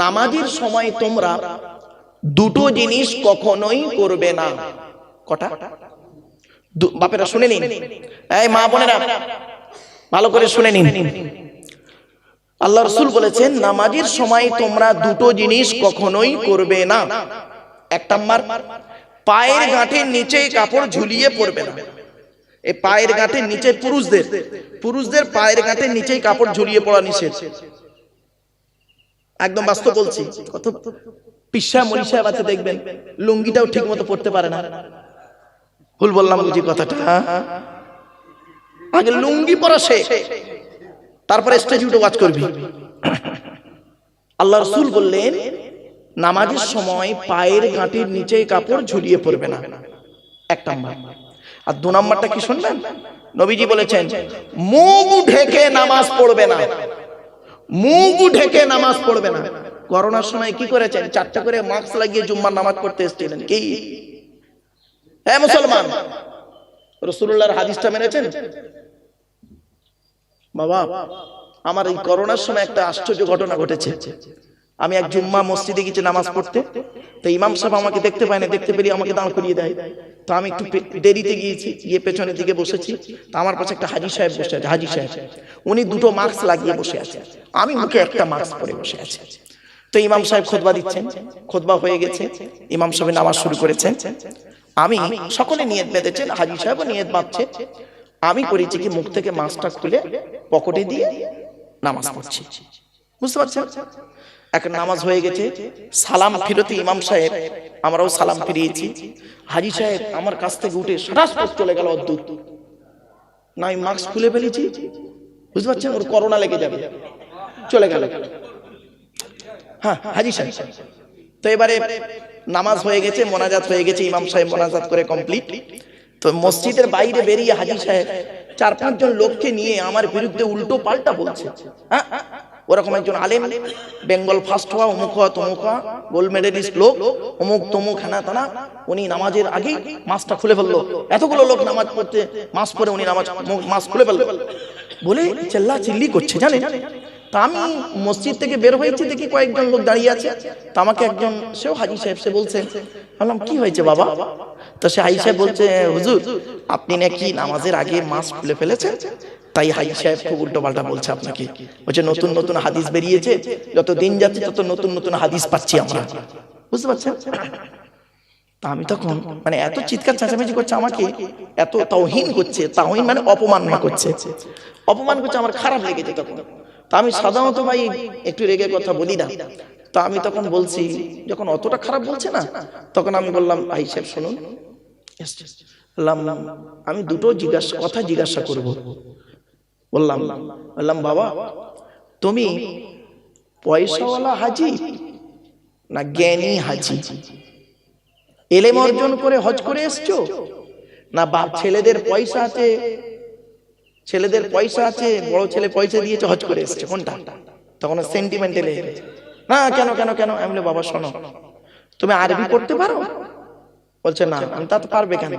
নামাজের সময় তোমরা দুটো জিনিস কখনোই করবে না। কটা? বাপেরা শুনে নিন। এই মা বোনেরা ভালো করে শুনে নিন। আল্লাহ রসুল বলেছেন নামাজের সময় তোমরা দুটো জিনিস কখনোই করবে না। এক নাম্বার পায়ের গাঁটের নিচে কাপড় ঝুলিয়ে পড়বে না। এই পায়ের গাঁটের নিচে পুরুষদের পুরুষদের পায়ের গাঁটের নিচেই কাপড় ঝুলিয়ে পড়া নিষেধ। একদম বাস্তব বলছি। কত পিসা মরিষা বাচ্চা দেখবেন লুঙ্গিটাও ঠিক মতো পড়তে পারে না। ভুল বললাম বুঝি কথাটা আগে লুঙ্গি পরা শেখ তারপরে স্টেজ উঠে ওয়াজ করবি। আল্লাহ রসুল বললেন নামাজের সময় পায়ের গাঁটির নিচে কাপড় ঝুলিয়ে পড়বে না। এক নাম্বার। আর দু নাম্বারটা কি শুনবেন? নবীজি বলেছেন মুখ ঢেকে নামাজ পড়বে না। মুখ ঢেকে নামাজ পড়বে না। করোনার সময় কি করেছেন? চারটা করে মাস্ক লাগিয়ে জুম্মার নামাজ পড়তে এসেছিলেন। কি? হ্যাঁ মুসলমান রসুল্লাহর হাদিসটা মেনেছেন? বাবা, আমার এই করোনার সময় একটা আশ্চর্য ঘটনা ঘটেছে। আমি এক জুম্মা মসজিদে গেছি নামাজ পড়তে, তো ইমাম সাহেব আমাকে দেখতে পায় না, দেখতে পেরিয়ে আমাকে দাঁড় করিয়ে দেয়। তো আমি একটু দেরিতে গিয়েছি, গিয়ে পেছনের দিকে বসেছি, তো আমার পাশে একটা হাজি সাহেব বসে আছে, হাজি সাহেব। উনি দুটো মাস্ক লাগিয়ে বসে আছে। আমি মুখে একটা মাস্ক পরে বসে আছি। তো ইমাম সাহেব খোদবা দিচ্ছেন, খোদবা হয়ে গেছে, ইমাম সাহেব নামাজ শুরু করেছেন। আমি সকলে নিয়ত বেঁধেছেন, হাজি সাহেবও নিয়ত বাঁধছে। আমি করেছি কি মুখ থেকে মাস্কটা খুলে পকেটে দিয়ে নামাজ পড়ছি। বুঝতে পারছেন? এখন নামাজ হয়ে গেছে, সালাম ফিরতি ইমাম সাহেব, আমরাও সালাম ফিরিয়েছি। হাজি সাহেব, আমার কাছ থেকে উঠে সারাস চলে গেল অদ্ভুত। না আমি মাস্ক খুলে ফেলেছি। বুঝতে পারছেন? ওর করোনা লেগে যাবে। চলে গেল। হ্যাঁ হাজি সাহেব। তো এবারে নামাজ হয়ে গেছে, মোনাজাত হয়ে গেছে, ইমাম সাহেব মোনাজাত করে কমপ্লিট তো মসজিদের বাইরে বেরিয়ে হাজি সাহেব চার পাঁচজন লোককে নিয়ে আমার বিরুদ্ধে উল্টো পাল্টা বলছে। হ্যাঁ? ওরকম একজন আলেম, বেঙ্গল ফার্স্ট হওয়া, অমুক হওয়া, তমুক হওয়া গোল্ড মেডেলিস্ট লোক, অমুক তমুক, হেনা তানা, উনি নামাজের আগেই মাসটা খুলে ফেলল। এতগুলো লোক নামাজ পড়তে, মাস পরে উনি নামাজ মাস খুলে ফেলল। বলে, চেল্লা চিল্লি করছে, জানেন? তা আমি মসজিদ থেকে বের হয়েছি, দেখি কয়েকজন লোক দাঁড়িয়ে আছে। তা আমাকে একজন, সেও হাজি সাহেব, সে বলছে বললাম কি হয়েছে বাবা? তো সে হাজি সাহেব বলছে, হুজুর, আপনি নাকি নামাজের আগে মাস খুলে ফেলেছেন? তাই হাজি সাহেব খুব উল্টো পাল্টা বলছে আপনাকে। বলছে নতুন নতুন হাদিস বেরিয়েছে যত দিন যাচ্ছে তত নতুন নতুন হাদিস পাচ্ছি আমরা। বুঝতে পারছেন? তা আমি তখন মানে এত চিৎকার চেঁচামেচি করছে আমাকে এত তাওহিন করছে তাওহিন মানে অপমাননা করছে। অপমান করছে আমার খারাপ লেগেছে তখন। তা আমি সাধারণত ভাই একটু রেগে কথা বলি না। তা আমি তখন বলছি যখন অতটা খারাপ বলছে না তখন আমি বললাম ভাই সাহেব শুনুন। আমি দুটো জিজ্ঞাসা কথা জিজ্ঞাসা করব। বললাম বললাম বাবা তুমি পয়সাওয়ালা হাজি না জ্ঞানী হাজি? এলেম অর্জন করে হজ করে এসছো? না বাপ ছেলেদের পয়সা আছে ছেলেদের পয়সা আছে বড় ছেলে পয়সা দিয়েছে হজ করে এসছে কোনটা? তখন সেন্টিমেন্টাল না কেন কেন কেন? আমি বাবা শোনো তুমি আরবি পড়তে পারো? বলছে না আমি তা তো পারবে কেন?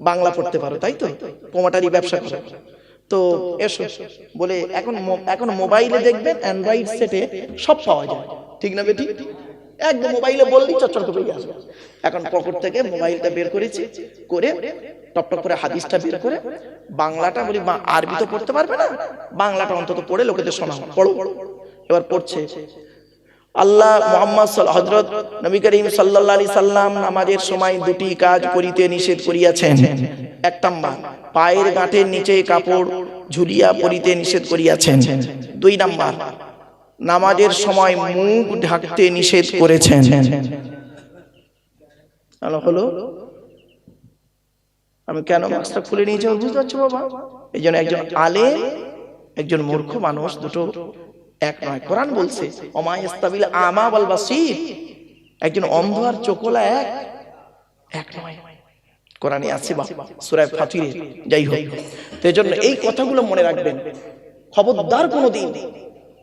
বাংলা পড়তে পারো তাই তো? পোমাটারি ব্যবসা করো। তো এসো। বলে এখন এখন মোবাইলে দেখবেন অ্যান্ড্রয়েড সেটে সব পাওয়া যায় ঠিক না বেটি? একদম মোবাইলে বললি চচ্চর করে আসবে। এখন পকেট থেকে মোবাইলটা বের করেছি করে টপ টপ করে হাদিসটা বের করে বাংলাটা বলি আরবি তো পড়তে পারবে না? বাংলাটা অন্তত পড়ে লোকেদের শোনাও। পড়ো। এবার পড়ছে। আল্লাহ মোহাম্মদ হজরত নবী করিম সাল্লাহ আলি সাল্লাম নামাজের সময় দুটি কাজ করিতে নিষেধ করিয়াছেন। এক পায়ের গাঁটের নিচে কাপড় ঝুলিয়া পরিতে নিষেধ করিয়াছেন। দুই নাম্বার, নামাজের সময় মুখ ঢাকতে নিষেধ করেছেন। হলো? আমি কেন মাস্কটা খুলে নিয়েছি বুঝতে পারছ বাবা। এই জন্য একজন আলেম, একজন মূর্খ মানুষ, দুটো এক নয়। কোরআন বলছে অমায়স্তাবিল আমা বল একজন অন্ধ আর চোখলা এক এক নয়। কোরআনে আছে বা সুরায় ফাতিরে যাই হোক। তো এই জন্য এই কথাগুলো মনে রাখবেন। খবরদার কোনোদিন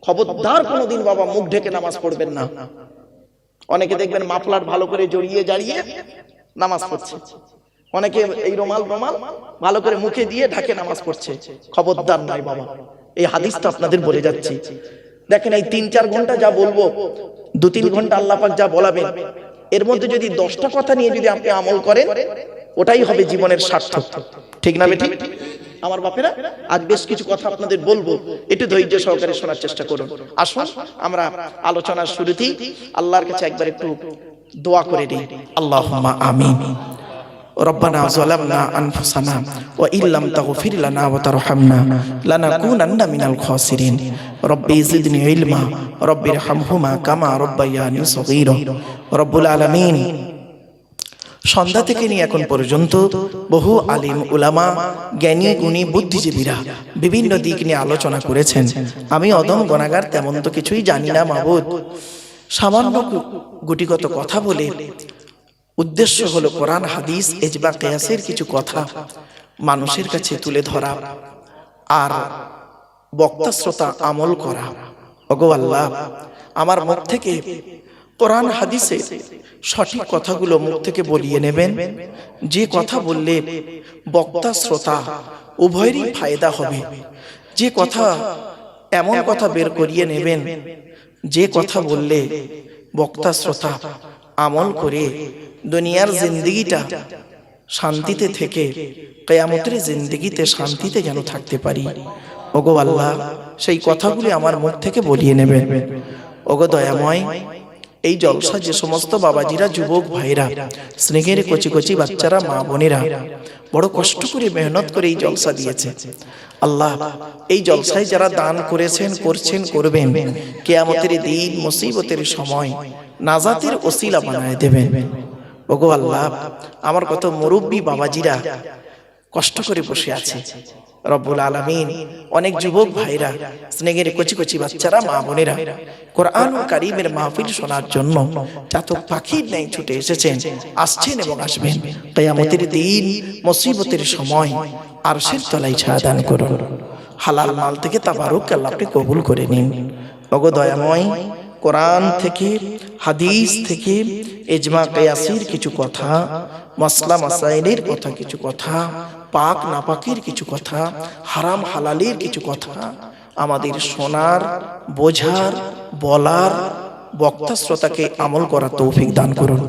খবরদার কোনোদিন বাবা মুখ ঢেকে নামাজ পড়বেন না। অনেকে দেখবেন মাফলার ভালো করে জড়িয়ে জাড়িয়ে নামাজ পড়ছে। অনেকে এই রোমাল রোমাল ভালো করে মুখে দিয়ে ঢাকে নামাজ পড়ছে। খবরদার নয় বাবা। এই হাদিসটা আপনাদের বলে যাচ্ছি। দেখেন এই তিন চার ঘণ্টা যা বলব দু তিন ঘণ্টা আল্লাহ পাক যা বলাবেন এর মধ্যে যদি দশটা কথা নিয়ে যদি আপনি আমল করেন ওটাই হবে জীবনের সার্থক ঠিক না বেঠিক আমার বাপেরা আজ বেশ কিছু কথা আপনাদের বলবো একটু ধৈর্য সহকারে শোনার চেষ্টা করুন আসুন আমরা আলোচনার শুরুতেই আল্লাহর কাছে একবার একটু দোয়া করে দিই আল্লাহুম্মা আমিন ربنا ظلمنا أنفسنا وإن لم تغفر لنا وترحمنا لنكونن من الخاسرين ربي زدني علما ربي ارحمهما كما ربياني صغيرا رب العالمين সন্ধ্যা থেকে নিয়ে এখন পর্যন্ত বহু আলিম উলামা, জ্ঞানী, গুণী, বুদ্ধিজীবীরা বিভিন্ন দিক নিয়ে আলোচনা করেছেন। আমি অদম গণাগার তেমন তো কিছুই জানি না, মাবুদ। সামান্য গুটিগত কথা বলে উদ্দেশ্য হলো কোরআন, হাদিস এজবা কেয়াসের কিছু কথা মানুষের কাছে তুলে ধরা আর বক্তা শ্রোতা আমল করা। ওগো আল্লাহ, আমার মুখ থেকে কোরআন হাদিসে সঠিক কথাগুলো মুখ থেকে বলিয়ে নেবেন। যে কথা বললে বক্তা, শ্রোতা, উভয়েরই ফায়দা হবে। যে কথা এমন কথা বের করিয়ে নেবেন, যে কথা বললে বক্তা, শ্রোতা আমল করে দুনিয়ার জিন্দিগিটা শান্তিতে থেকে, কেয়ামতের জিন্দিগিতে শান্তিতে যেন থাকতে পারি। ওগো আল্লাহ, সেই কথাগুলি আমার মুখ থেকে বলিয়ে নেবেন। ওগো দয়াময় এই জলসা যে সমস্ত বাবাজিরা, যুবক ভাইরা, স্নেহের কচি কচি বাচ্চারা, মা বোনেরা বড় কষ্ট করে মেহনত করে এই জলসা দিয়েছে। আল্লাহ, এই জলসায় যারা দান করেছেন, করছেন, করবেন, কেয়ামতের দিন মুসিবতের সময় নাজাতের ওসিলা বানায় দেবেন। ওগো আল্লাহ, আমার কত মুরব্বী বাবাজিরা কষ্ট করে বসে আছে। রব্বুল আলামিন। অনেক যুবক ভাইরা স্নেহের কচি কচি বাচ্চারা মা বোনেরা কোরআন কারিমের মাহফিল শোনার জন্য চাতক পাখির নেই ছুটে এসেছেন আসছেন এবং আসবেন। কেয়ামতের দিন মুসিবতের সময় আর সের তলায় ছায়া দান করুন। হালাল মাল থেকে তাবারুক আল্লাহ আপনি কবুল করে নিন। ওগো দয়াময় কোরআন থেকে হাদিস থেকে এজমা কেয়াসির কিছু কথা মাসলা মাসাইলের কথা কিছু কথা পাক নাপাকের কিছু কথা হারাম হালালের কিছু কথা আমাদের শোনার বোঝার বলার বক্তা শ্রোতাকে আমল করার তৌফিক দান করুন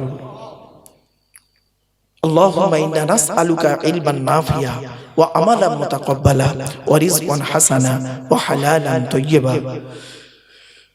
اللهم إنا نسألك علما نافعا وعملا متقبلا ورزقا حسنا وحلالا طيبا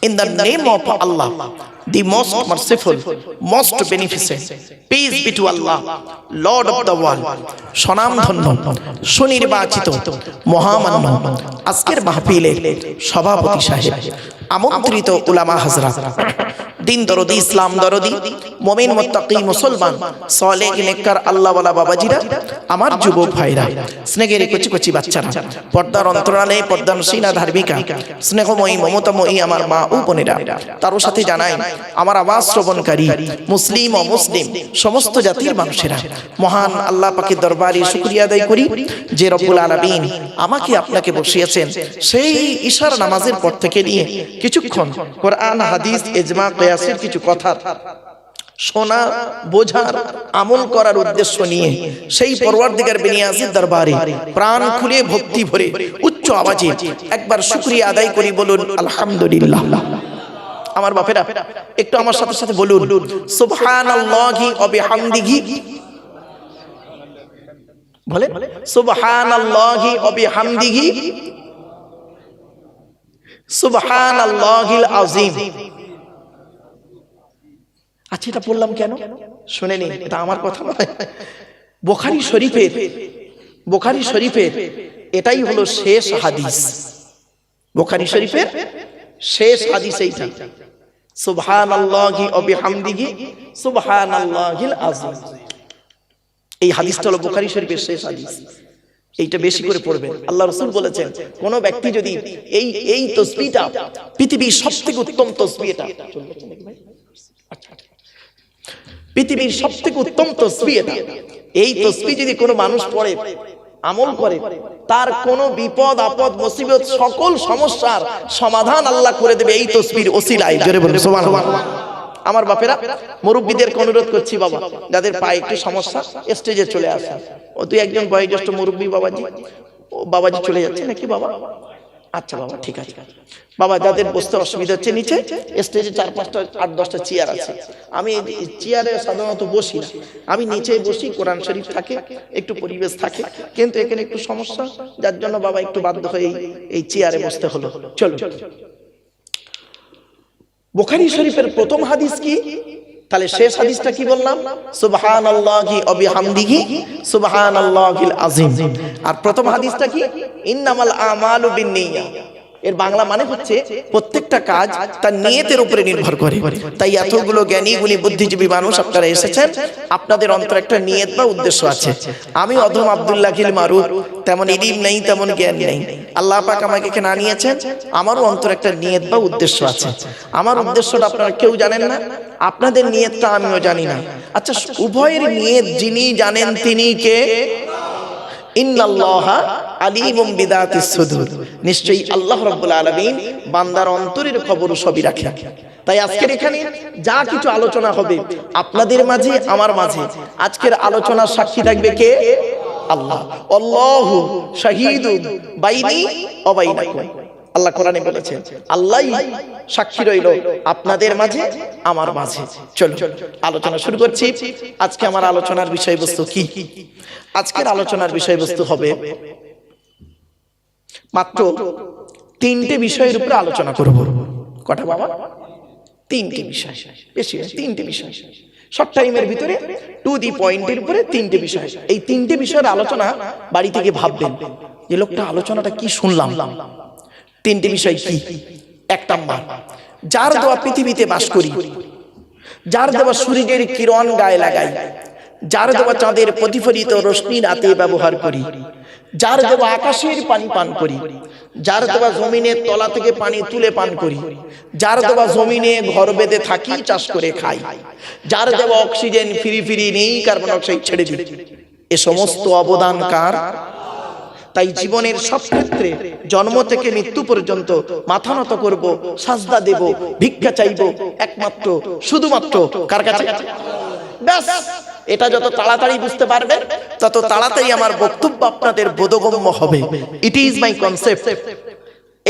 In the name of Allah, the most merciful, most beneficent, peace be to Allah, Lord of the world, সনাম ধন্য সুনির্বাচিত মহামান্য আজকের মাহফিলের সভাপতি সাহেব আমন্ত্রিত উলামা হাজরা দিন দরদি, ইসলাম দরদি। মমিন, মোত্তাকি, মুসলমান সলেক নেককার, আল্লাহওয়ালা বাবাজিরা, আমার যুবক ভাইরা, স্নেহের কচি কচি বাচ্চারা, পর্দার অন্তরালে, পর্দার সিনা ধার্মিকা, স্নেহময়ী, মমতাময়ী আমার মা ও বোনেরা তারও সাথে জানাই, আমার আওয়াজ শ্রবণকারী, মুসলিম ও মুসলিম, সমস্ত জাতির মানুষেরা, মহান আল্লাহ পাকের দরবারে শুক্রিয়া আদায় করি যে রব্বুল আলামিন আমাকে আপনাকে বসিয়েছেন সেই ঈশার নামাজের পর থেকে নিয়ে কিছুক্ষণ কোরআন, হাদিস এজমা কেয়াসের কিছু কথা, শোনা, বোঝার, আমল করার উদ্দেশ্য নিয়ে সেই পরওয়ার দিগার বেনিয়াজির দরবারে প্রাণ খুলে ভক্তি ভরে উচ্চ আওয়াজে একবার শুক্রিয়া আদায় করি বলুন, আলহামদুলিল্লাহ। আমার বাপেরা, একটু আমার সাথে সাথে বলুন, সুবহানাল্লাহি ওয়া বিহামদিহি। বলে সুবহানাল্লাহি ওয়া বিহামদিহি। সুবহানাল্লাহিল আযীম। আচ্ছা এটা বললাম কেন? শুনে নিন এটা আমার কথা নয়। বোখারি শরীফের বোখারি শরীফের এটাই হলো শেষ হাদিস। বোখারি শরীফের শেষ হাদিস এইটা। সুবহানাল্লাহি ওয়া বিহামদিহি সুবহানাল্লাহিল আযীম। এই হাদিসটা হলো বোখারি শরীফের শেষ হাদিস। এইটা বেশি করে পড়বেন। আল্লাহ রসুল বলেছেন কোন ব্যক্তি যদি এই এই তসবিটা পৃথিবীর সব থেকে উত্তম তসবি এটা পৃথিবীর সব থেকে উত্তম তসবি এটা। এই তসবি যদি কোনো মানুষ পড়ে আমল করে তার কোনো বিপদ আপদ মুসিবত সকল সমস্যার সমাধান আল্লাহ করে দেবে এই তসবির ওসিলায়। জোরে বলুন সুবহানাল্লাহ। আমার বাপেরা মুরব্বীদের অনুরোধ করছি বাবা যাদের পায়ে একটু সমস্যা স্টেজে চলে আসা। ও তুই একজন বয়োজ্যেষ্ঠ মুরব্বী বাবাজি ও বাবাজি চলে যাচ্ছে নাকি বাবা? আচ্ছা বাবা ঠিক আছে। বাবা যাদের বসতে অসুবিধা হচ্ছে নিচে স্টেজে চার পাঁচটা আট দশটা চেয়ার আছে। আমি চেয়ারে সাধারণত বসি না। আমি নিচে বসি কোরআন শরীফ থাকে একটু পরিবেশ থাকে। কিন্তু এখানে একটু সমস্যা যার জন্য বাবা একটু বাধ্য হয়ে এই- এই চেয়ারে বসতে হলো। চলো। বুখারী শরীফের প্রথম হাদিস কি? তাহলে শেষ হাদিসটা কি বললাম? সুবহান আল্লাহি অবিহামদিহি বিহামদিহি, সুবহানাল্লাহিল আজিম আর প্রথম হাদিসটা কি? ইন্নামাল আমালু বিন বিন্নিয়া এর বাংলা মানে হচ্ছে প্রত্যেকটা কাজ তার নিয়তের উপরে নির্ভর করে। তাই এতগুলো জ্ঞানী, গুণী, বুদ্ধিজীবী মানুষ আপনারা এসেছেন, আপনাদের অন্তর একটা নিয়ত বা উদ্দেশ্য আছে। আমি অধম আব্দুল্লাহ খিল মারুফ, তেমন ইলিম নেই, তেমন জ্ঞান নেই। আল্লাহ পাক আমাকে এখানে আনিয়েছেন, আমারও অন্তর একটা নিয়ত বা উদ্দেশ্য আছে। আমার উদ্দেশ্যটা আপনারা কেউ জানেন না, আপনাদের নিয়তটা আমিও জানি না। আচ্ছা উভয়ের নিয়ত যিনি জানেন তিনি কে? ইন্নাল্লাহা আলিমুম বিদাতিস সুদুর। নিশ্চয়ই আল্লাহ রাব্বুল আলামিন বান্দার অন্তরের খবর সবই রাখেন তাই আজকের এখানে যা কিছু আলোচনা হবে আপনাদের মাঝে, আমার মাঝে। আজকের আলোচনার সাক্ষী থাকবে কে? আল্লাহ। আল্লাহু শাহীদুন বাইনি ওয়া বাইনাকুম। আল্লাহ কোরআনে বলেছেন আল্লাহই সাক্ষী রইল আপনাদের মাঝে, আমার মাঝে। চলো, আলোচনা শুরু করছি। আজকে আমার আলোচনার বিষয়বস্তু কি? আজকের আলোচনার বিষয়বস্তু হবে মাত্র তিনটে বিষয়ের উপরে আলোচনা করব। কটা বাবা? তিনটে বিষয়। বেশি তিনটে বিষয়। শর্ট টাইমের ভিতরে টু দি পয়েন্টের উপরে তিনটে বিষয়। এই তিনটে বিষয়ের আলোচনা বাড়ি থেকে ভাববেন যে লোকটা আলোচনাটা কি শুনলাম? তিনটে বিষয় কি? এক নাম্বার, যার দেওয়া পৃথিবীতে বাস করি, যার দেওয়া সূর্যের কিরণ গায়ে লাগাই যার দেওয়া চাঁদের প্রতিফলিত রশ্মি রাতে ব্যবহার করি, যার দেওয়া আকাশের পানি পান করি, যার দেওয়া জমিনের তলা থেকে পানি তুলে পান করি, যার দেওয়া জমিনে ঘর বেঁধে থাকি, চাষ করে খাই, যার দেওয়া অক্সিজেন ফিরি ফিরি নেই, কার্বন অক্সাইড ছেড়ে দিই। এ সমস্ত অবদান কার? তাই জীবনের সব ক্ষেত্রে জন্ম থেকে মৃত্যু পর্যন্ত মাথা নত করব, সাজদা দেব, ভিক্ষা চাইব, একমাত্র, শুধুমাত্র কার কাছে? ব্যাস। এটা যত তাড়াতাড়ি বুঝতে পারবে, তত তাড়াতাড়ি আমার বক্তব্য আপনাদের বোধগম্য হবে। ইট ইজ মাই কনসেপ্ট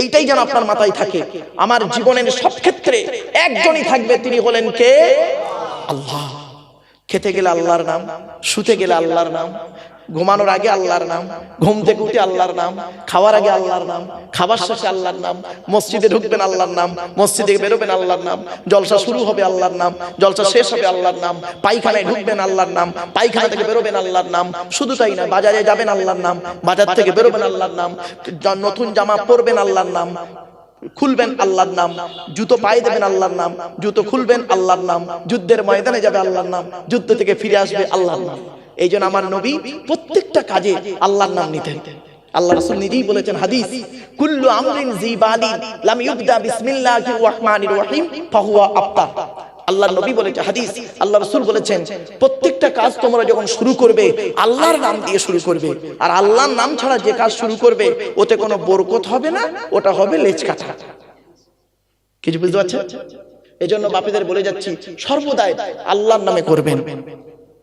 এইটাই যেন আপনার মাথায় থাকে। আমার জীবনের সব ক্ষেত্রে একজনই থাকবে, তিনি হলেন কে? আল্লাহ। খেতে গেলে আল্লাহর নাম, শুতে গেলে আল্লাহর নাম ঘুমানোর আগে আল্লাহর নাম ঘুম থেকে উঠে আল্লাহর নাম খাওয়ার আগে আল্লাহর নাম খাবার শেষে আল্লাহর নাম মসজিদে ঢুকবেন আল্লাহর নাম মসজিদে বেরোবেন আল্লাহর নাম জলসা শুরু হবে আল্লাহর নাম জলসা শেষ হবে আল্লাহর নাম পায়খানায় ঢুকবেন আল্লাহর নাম পায়খানা থেকে বেরোবেন আল্লাহর নাম শুধু তাই না বাজারে যাবেন আল্লাহর নাম বাজার থেকে বেরোবেন আল্লাহর নাম নতুন জামা পরবেন আল্লাহর নাম খুলবেন আল্লাহর নাম জুতো পায়ে দেবেন আল্লাহর নাম জুতো খুলবেন আল্লাহর নাম যুদ্ধের ময়দানে যাবে আল্লাহর নাম যুদ্ধ থেকে ফিরে আসবে আল্লাহর নাম এই জন্য আমার নবী প্রত্যেকটা কাজে আল্লাহর নাম নিতেন। আল্লাহ রাসূল নিজেই বলেছেন হাদিস, কুল্লু আমরিন জিবালি লাম ইবদা বিসমিল্লাহির রহমানির রহিম, ফাহুয়া আফতার আল্লাহর নবী বলেছে, হাদিস আল্লাহ রাসূল বলেছেন, প্রত্যেকটা কাজ তোমরা যখন শুরু করবে, আল্লাহর নাম দিয়ে শুরু করবে। আর আল্লাহর নাম ছাড়া যে কাজ শুরু করবে, ওতে কোনো বরকত হবে না, ওটা হবে লেজ কাটা কিছু বুঝতে পারছেন? এই জন্য বাপেদের বলে যাচ্ছি, সর্বদাই আল্লাহর নামে করবেন।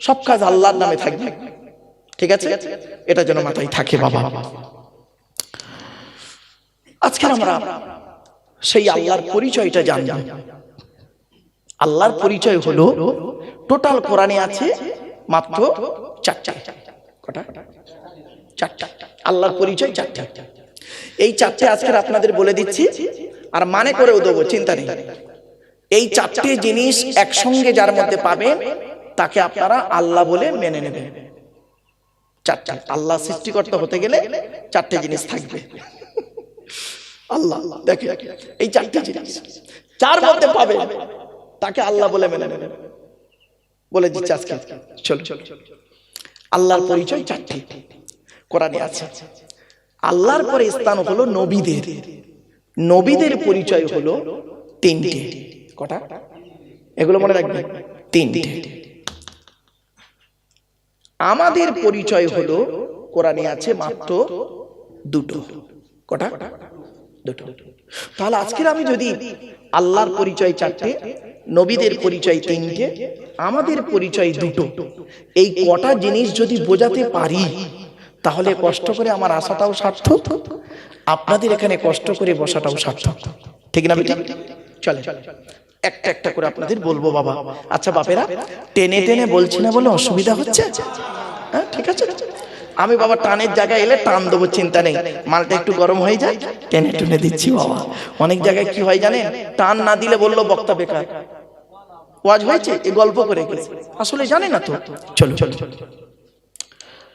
সব কাজ আল্লাহর নামে থাকবে। ঠিক আছে? এটা যেন মাথায় থাকে বাবা। আজকে আমরা সেই আল্লাহর পরিচয়টা জানব। আল্লাহর পরিচয় হলো টোটাল কোরআনে আছে মাত্র চারটা। কটা? চারটা। আল্লাহর পরিচয় চারটা। এই চারটে আজকের আপনাদের বলে দিচ্ছি, আর মানে করেও দেবো, চিন্তা নেই। এই চারটে জিনিস একসঙ্গে যার মধ্যে পাবেন তাকে আপনারা আল্লাহ বলে মেনে নেবেন চারটা আল্লাহ সৃষ্টিকর্তা হতে গেলে চারটে জিনিস থাকবে। আল্লাহ দেখে এই চারটে জিনিস যার মধ্যে পাবে, তাকে আল্লাহ বলে মেনে নেবেন বলে দিচ্ছে আজকে। চলো। আল্লাহর পরিচয় চারটি। কোরআনে আছে, আল্লাহর পরে স্থান হলো নবীদের। নবীদের পরিচয় হলো তিনটে। কটা? এগুলো মনে রাখবে? তিনটে। আমাদের পরিচয় হলো কোরআনে আছে মাত্র দুটো। কটা? দুটো। তাহলে আজকের আমি যদি আল্লাহর পরিচয় চারটে নবীদের পরিচয় তিনটে আমাদের পরিচয় দুটো। এই কটা জিনিস যদি বোঝাতে পারি তাহলে কষ্ট করে আমার আশাটাও সার্থক। আপনাদের এখানে কষ্ট করে বসাটাও সার্থক। ঠিক না বেটি? চলে একটা একটা করে আপনাদের বলব বাবা। আচ্ছা বাপেরা টেনে টেনে বলছি না বলে অসুবিধা হচ্ছে? হ্যাঁ ঠিক আছে? আমি বাবা টানের জায়গায় এলে টান দেবো চিন্তা নেই। মালটা একটু গরম হয়ে যায় টেনে টেনে দিচ্ছি বাবা। অনেক জায়গায় কি হয় জানেন? টান না দিলে বলল বক্তা বেকার। ওয়াজ হয়েছে? এই গল্প করে গেছে। আসলে জানে না তো? চলো চলো।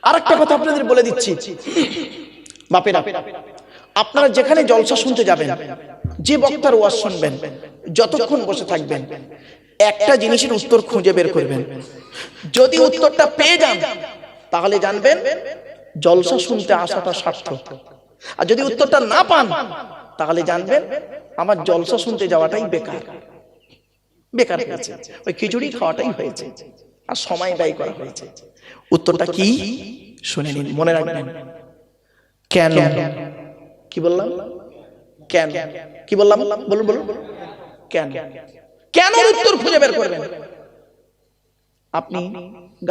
আর একটা কথা আপনাদের বলে দিচ্ছি। বাপেরা আপনারা যেখানে জলসা শুনতে যাবেন যে বক্তার ওয়াজ শুনবেন যতক্ষণ বসে থাকবেন একটা জিনিসের উত্তর খুঁজে বের করবেন। যদি উত্তরটা পেয়ে যান তাহলে জানবেন জলসা শুনতে আসাটা সার্থক। আর যদি উত্তরটা না পান তাহলে জানবেন আমার জলসা শুনতে যাওয়াটাই বেকার। বেকার। হয়েছে। ওই খিচুড়ি খাওয়াটাই হয়েছে। আর সময় ব্যয় করা হয়েছে। উত্তরটা কি? শুনে নিন মনে রাখবেন। কেন? কি বললাম? কেন? কি বললাম? বলুন বলুন। কেন? কেন উত্তর খুঁজে বের করবেন? আপনি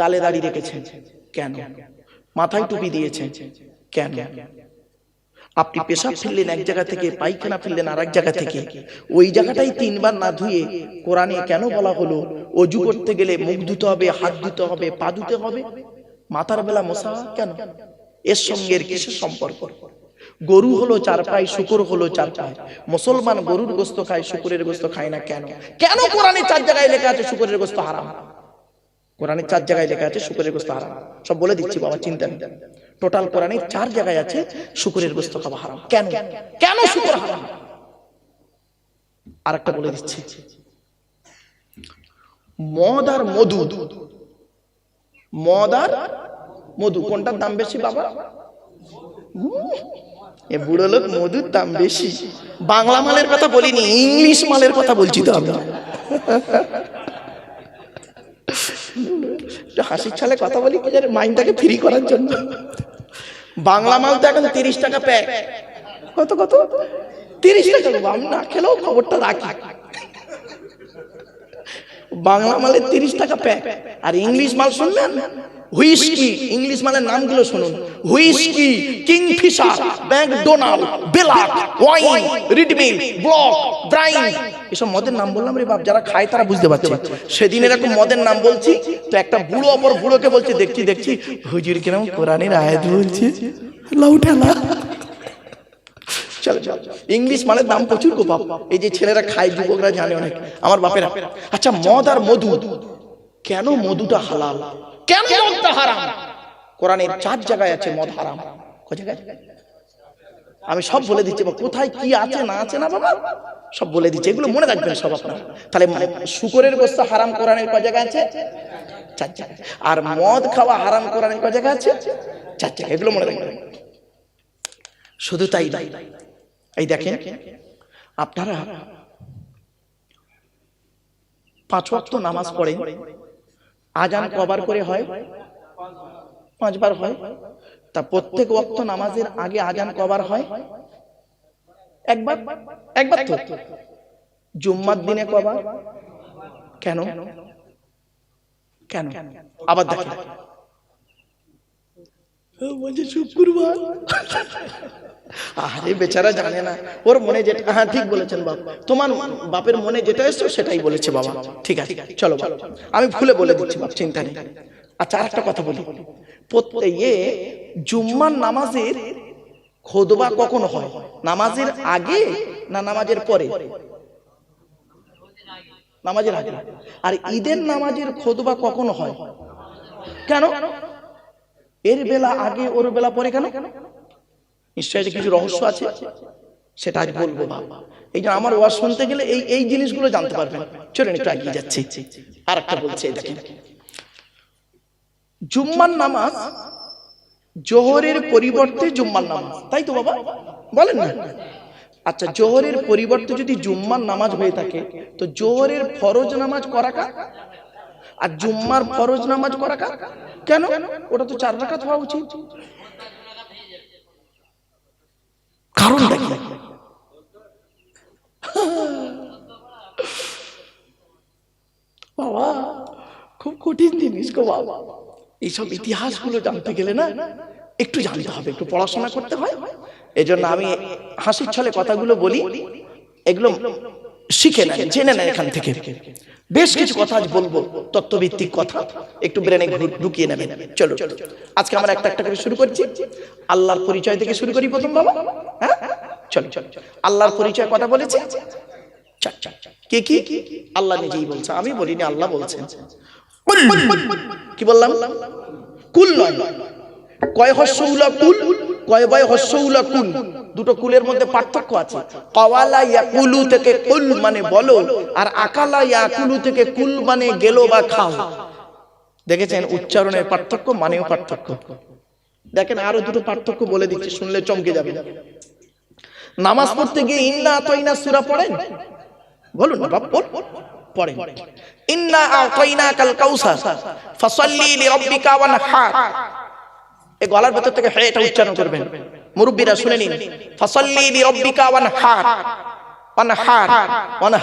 গালে দাড়ি রেখেছেন। কেন? মাথায় টুপি দিয়েছেন। কেন? আপনি পেশাব ফেললেন এক জায়গা থেকে পায়খানা ফেললেন আর এক জায়গা থেকে। ওই জায়গাটাই তিনবার না ধুয়ে কোরআনে কেন বলা হলো? অজু করতে গেলে মুখ ধুতে হবে হাত ধুতে হবে পা ধুতে হবে? মাথার বেলা মশা কেন? এর সঙ্গে এর কিসের সম্পর্ক? গরু হলো চার পায়ে শুকুর হলো চার পায়ে মুসলমান গরুর গোস্ত খায়, শুকুরের গোস্ত খায় না কেন? কেন কোরআনে চার জায়গায় লেখা আছে শুকুরের গোস্ত হারাম? কোরআনে চার জায়গায় লেখা আছে শুকুরের গোস্ত হারাম। সব বলে দিচ্ছি বাবা, চিন্তা নেই। টোটাল কোরআনে চার জায়গায় আছে শুকুরের গোস্ত খাওয়া হারাম। কেন? কেন শুকুর হারাম? আর একটা বলে দিচ্ছি। মদ আর মধু। মদ আর মধু। কোনটার দাম বেশি বাবা? এ বুড়ো লোক মধুর দাম বেশি। বাংলা মালের কথা বলিনি, ইংলিশ মালের কথা বলছি তো আমি। হাসির ছলে কথা বলি, কি মাইন্ডটাকে ফ্রি করার জন্য। বাংলা মাল তো এখন তিরিশ টাকা প্যাক কত কত? তিরিশ টাকা আমি না খেলেও খবরটা রাখি। বাংলা মালের তিরিশ টাকা প্যাক আর ইংলিশ মাল শুনলেন? হুইস্কি। ইংলিশ মালের নামগুলো শুনুন। হুইস্কি কিংফিশার ম্যাকডোনাল্ড বেলাক ওয়াইন রিডমিল ব্লক ব্রাইন এসব মদের নাম বললাম রে বাপ যারা খায় তারা বুঝতে পারছে। সেদিন এরকম মদের নাম বলছি তো একটা বুড়ো অপর বুড়োকে বলছে দেখছি দেখছি হুজুর কিরম কোরআনের আয়াত বলছে। লাউঠালা চলো চলো। ইংলিশ মানে দাম প্রচুর গো বাপ। এই যে ছেলেরা খায় যুবকরা জানে অনেক। আমার বাপেরা আচ্ছা মদ আর মধু কেন মধুটা হালাল? কেন মদটা হারাম? কোরআনের চার জায়গায় আছে মদ হারাম। জায়গায়? আমি সব বলে দিচ্ছি কোথায় কি আছে না আছে না বাবা? সব বলে দিচ্ছি, এগুলো মনে রাখবেন সব আপনার। তাহলে শুকরের গোস্ত হারাম কোরআনের কয় জায়গা আছে? চার জায়গায়। আর মদ খাওয়া হারাম কোরআনের কয় জায়গা আছে? চার জায়গায়, এগুলো মনে রাখবেন। শুধু তাই নয়, এই দেখেন, আপনারা পাঁচ ওয়াক্ত নামাজ পড়েন, আজান কবার করে হয়? পাঁচবার হয়। তা প্রত্যেক ওয়াক্ত নামাজের আগে আজান কবার হয়? একবার? একবার তো। জুম্মার দিনে কবার? কেন? কেন? আবার দেখেন বলছে শুক্রবার আরে বেচারা জানে না। ওর মনে যেটা হ্যাঁ ঠিক বলেছেন বাপ। তোমার বাপের মনে যেটা এসছো সেটাই বলেছে বাবা। ঠিক আছে চলো আমি ভুলে বলে দিচ্ছি বাপ চিন্তা নেই। আচ্ছা আর কথা বলি। প্রত্যেক জুম্মার নামাজের খোদবা কখন হয়? নামাজের আগে না নামাজের পরে? নামাজের আগে। আর ঈদের নামাজের খোদবা কখন হয়? কেন? এর বেলা আগে, ওর বেলা পরে কেন? নিশ্চয়ই যে কিছু রহস্য আছে। সেটা আজ বলব এই যে আমার ওয়াজ শুনতে গেলে এই এই জিনিসগুলো জানতে পারবেন। চলেন একটু এগিয়ে যাচ্ছি। আর একটা বলছে জুম্মার নামাজ, জোহরের পরিবর্তে জুম্মার নামাজ। তাই তো বাবা? বলেন না। আচ্ছা জোহরের পরিবর্তে যদি জুম্মার নামাজ হয়ে থাকে, তো জোহরের ফরজ নামাজ করা কার? আর জুম্মার ফরজ নামাজ করা কার? কেন? ওটা তো চার রাকাত হওয়া উচিত। কারণটা কি? বাবা, খুব কঠিন জিনিস গো বাবা। এইসব ইতিহাসগুলো জানতে গেলে না একটু জানতে হবে একটু পড়াশোনা করতে হয়। এজন্য আমি হাসির ছলে কথাগুলো বলি এগুলো শিখে নেন জেনে নেন এখান থেকে। বেশ কিছু কথা আজ বলব তত্ত্বভিত্তিক কথা। একটু ব্রেনে ঢুকিয়ে নেবেন। চলো আজকে আমরা একটা একটা করে শুরু করছি। আল্লাহর পরিচয় থেকে শুরু করি প্রথম বাবা? হ্যাঁ? চলো চলো আল্লাহর পরিচয় কথা বলেছে। কে কি? আল্লাহ নিজেই বলছে। আমি বলিনি আল্লাহ বলছেন। কি বললাম? কুল কয় হস্যউলা কুল? কয় বয় হস্যউলা কুল? দুটো কুলের মধ্যে পার্থক্য আছে। কওয়ালা ইয়াকুলু থেকে কুল মানে বলো, আর আকালা ইয়াকুলু থেকে কুল মানে গেল বা খাও। দেখেছেন? উচ্চারণের পার্থক্য মানেও পার্থক্য। দেখেন, আরও দুটো পার্থক্য বলে দিচ্ছি, শুনলে চমকে যাবে। নামাজ পড়তে গিয়ে ইন্না তৈনা সুরা পড়েন? বলুন, বাপ বল পড়েন ইন্না আতাইনা কাল কাউসার ফাসাল্লি লিরাব্বিকা ওয়ানহার এই গলার ভেতর থেকে এটা উচ্চারণ করবেন। মুরব্বীরা শুনে নিন। ফাসাল্লি লিরাব্বিকা ওয়ানহার মানে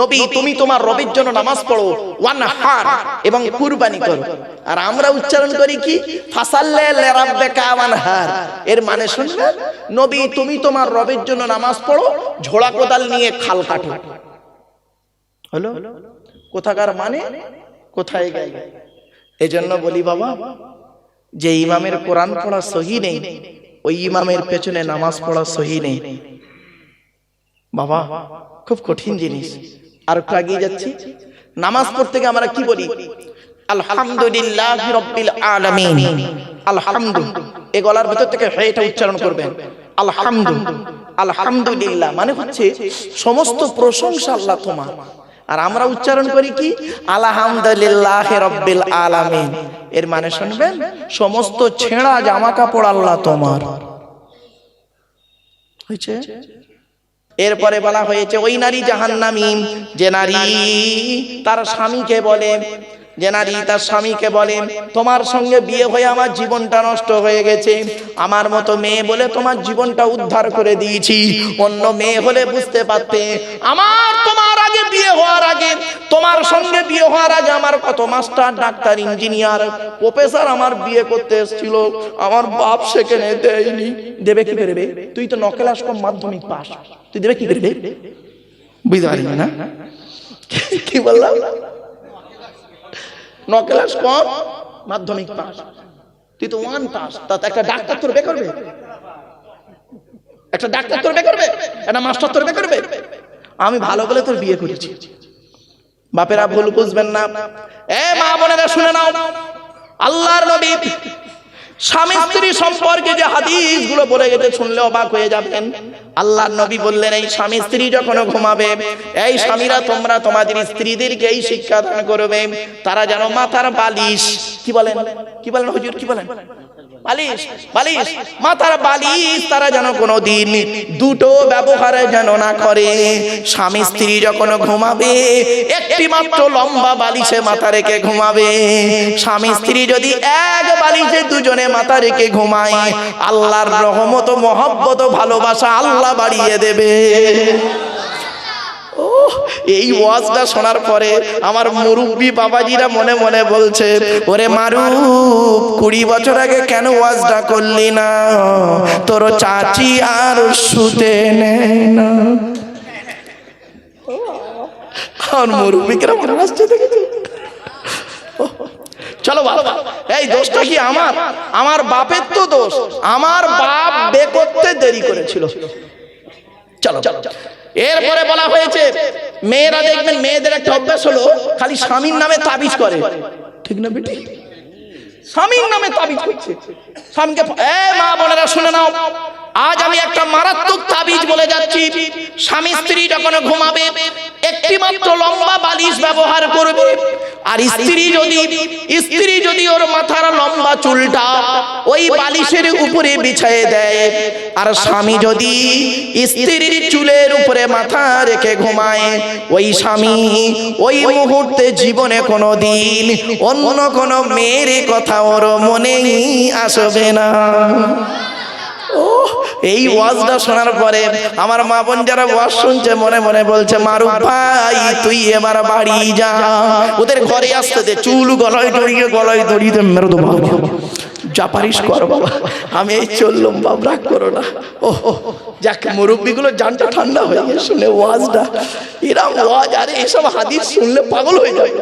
নবী, তুমি তোমার রবের জন্য নামাজ পড়ো আমরা উচ্চারণ করি কি? এর মানে শুনবে নবী, তুমি তোমার রবের জন্য নামাজ পড়ো, ঝোড়া কোদাল নিয়ে খাল কাটো। হলো? কোথাকার মানে? কোথায় গেল? এই জন্য বলি বাবা যে ইমামের কোরআন পড়া সহি নেই, ওই ইমামের পেছনে নামাজ পড়া সহি নেই। বাবা, খুব কঠিন জিনিস। আর একটু এগিয়ে যাচ্ছি। নামাজ পড়তে গিয়ে আমরা কি বলি? আলহামদুলিল্লাহ গলার ভেতর থেকে উচ্চারণ করবেন। আলহামদু আলহামদুলিল্লাহ। মানে হচ্ছে, সমস্ত প্রশংসা আল্লাহ তোমার। আর আমরা উচ্চারণ করি কি? আলহামদুলিল্লাহ রব্বিল আলামিন। এর মানে শুনবেন, সমস্ত ছেঁড়া জামা কাপড় আল্লাহ তোমার। হয়েছে? এরপরে বলা হয়েছে, ওই নারী জাহান্নামী যে নারী তার স্বামীকে বলে, যে নারী তার স্বামীকে বলে, তোমার সঙ্গে বিয়ে হয়ে আমার জীবনটা নষ্ট হয়ে গেছে, আমার মতো মেয়ে বলে তোমার জীবনটা উদ্ধার করে দিয়েছি। অন্য মেয়ে হলে বুঝতে পারতে, আমার তোমার আগে বিয়ে হওয়ার আগে, তোমার সঙ্গে বিয়ে হওয়ার আগে আমার কত মাস্টার, ডাক্তার, ইঞ্জিনিয়ার, প্রফেসর আমার বিয়ে করতে এসেছিল। আমার বাপ সেখানে দেয়নি। দেবে কি করবে তুই তো নকেলাস কম মাধ্যমিক পাস। তুই দেবে কি করবে বুঝতে পারি না? কি বললাম? ন ক্লাস কম মাধ্যমিক পাস। তুই তো ওয়ান পাস তাতে একটা ডাক্তার তোর বে করবে? একটা ডাক্তার তোর বে করবে? একটা মাস্টার তোর বে করবে? আমি ভালো বলে তোর বিয়ে করেছি। বাপেরা ভুল বুঝবেন না। এ মা বোনেরা, শুনে নাও। আল্লাহর নবী স্বামী স্ত্রী সম্পর্কে যে হাদিসগুলো বলে গেছে, শুনলে অবাক হয়ে যাবেন। আল্লাহর নবী বললেন, এই স্বামী স্ত্রী যখন ঘুমাবে, এই স্বামীরা তোমরা তোমাদের স্ত্রীদেরকে এই শিক্ষা দান করবে। তারা যেন মাথার বালিশ কি বলেন? কি বলেন হুজুর, কি বলেন? বালিশ বালিশ, মাথার বালিশ তারা যেন কোনো দিন দুটো ব্যবহার যেন না করে। স্বামী স্ত্রী যখন ঘুমাবে, একটি মাত্র লম্বা বালিশে মাথা রেখে ঘুমাবে। স্বামী স্ত্রী যদি এক বালিশে দুজনে মাথা রেখে ঘুমায়, আল্লাহর রহমত, মহব্বত, ভালোবাসা, আল্লাহ বাড়িয়ে দেবে। এই ওয়াজটা শোনার পরে আমার মুরব্বী বাবাজিরা মনে মনে বলছে, ওরে মারুপ কুড়ি বছর আগে কেন ওয়াজটা করলি না? তোর চাচি আর শুতে নেয় না। আর মুরব্বীকে মনে আসছে দেখেছি? চলো বাবা এই দোষটা কি আমার? আমার বাপের তো দোষ। আমার বাপ বে করতে দেরি করেছিল। চলো। চলো। এরপরে বলা হয়েছে মেয়েরা দেখবেন মেয়েদের একটা অভ্যাস হলো খালি স্বামীর নামে তাবিজ করে। ঠিক না বেটি? স্বামীর নামে তাবিজ করছে। স্বামীকে এ মা বোনেরা শুনে নাও। আজ আমি একটা মারাত্মক তাবিজ বলে যাচ্ছি। স্বামী স্ত্রী যখন ঘুমাবে একটি মাত্র লম্বা বালিশ ব্যবহার করবে। আর স্ত্রী যদি স্ত্রী যদি ওর মাথার লম্বা চুলটা ওই বালিশের উপরে বিছায়ে দেয়। আর স্বামী যদি স্ত্রীর চুলের উপরে মাথা রেখে ঘুমায়। ওই স্বামী ওই মুহূর্তে জীবনে কোনো দিন অন্য কোনো মেয়ের কথা ওর মনেই আসবে না। এই ওয়াজটা শোনার পরে আমার মা বোন যারা ওয়াজ শুনছে মনে মনে বলছে মারু ভাই তুই এবার বাড়ি যা। ওদের ঘরে আসতে দে চুল গলায় জড়িয়ে গলায় জড়িয়ে মেরে দেবো যা পারিস কর বাবা। আমি এই চললাম বাপ রাগ করো না। ও যাক মুরব্বীগুলো জানটা ঠান্ডা হয়ে গেছে শুনে ওয়াজটা। এরা ওয়াজ আরে এসব হাদিস শুনলে পাগল হয়ে যাবে।